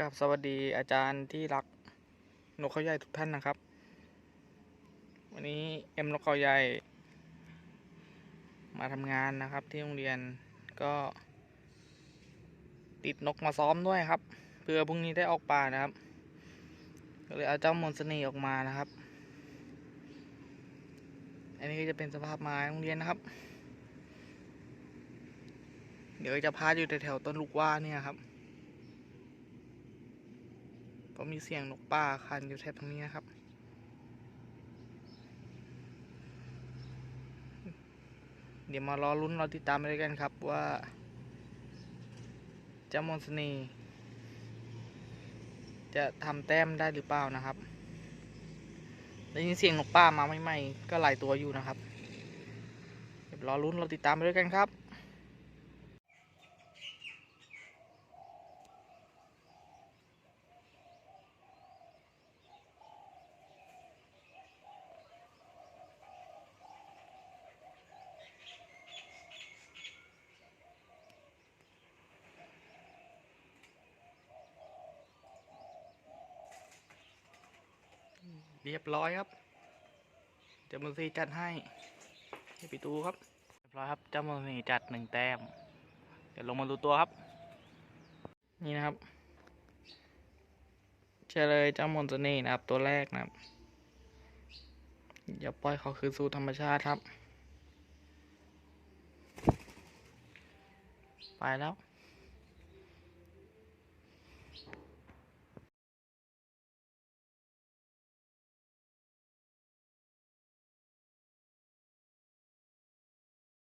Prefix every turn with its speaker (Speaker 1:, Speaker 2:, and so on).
Speaker 1: กับสวัสดีอาจารย์ที่รักนกเขาใหญ่ทุกท่านนะครับ วันนี้เอ็มนกเขาใหญ่ มาทำงานนะครับที่โรงเรียนก็ ติดนกมาซ้อมด้วยครับ เพื่อพรุ่งนี้ได้ออกป่านะครับก็เลยเอาเจ้ามนสน่ห์ออกมานะครับ อันนี้ก็จะเป็นสภาพไม้โรงเรียนนะครับ เดี๋ยวจะพาอยู่แถวๆต้นลูกว่าเนี่ยครับ เพราะมีเสียงนกป่าคันอยู่แถบตรงนี้นะครับ เดี๋ยวมารอลุ้นรอติดตามไปด้วยกันครับว่าเจ้ามนต์เสน่จะทำแต้มได้หรือเปล่านะครับได้ยินเสียงนกป่ามาใหม่ๆก็หลายตัวอยู่นะครับเดี๋ยวรอลุ้นรอติดตามไปด้วยกันครับ เรียบร้อยครับเจ้ามือซีจัดให้ให้ไปดูครับเรียบร้อยครับเจ้ามือซีจัดหนึ่งแต้มเดี๋ยวลงมาดูตัวครับ นี่นะครับเฉลยเจ้ามนต์เสน่ห์นะครับ ตัวแรกนะครับอย่าปล่อยเขาคืนสู่ธรรมชาติครับ ไปแล้ว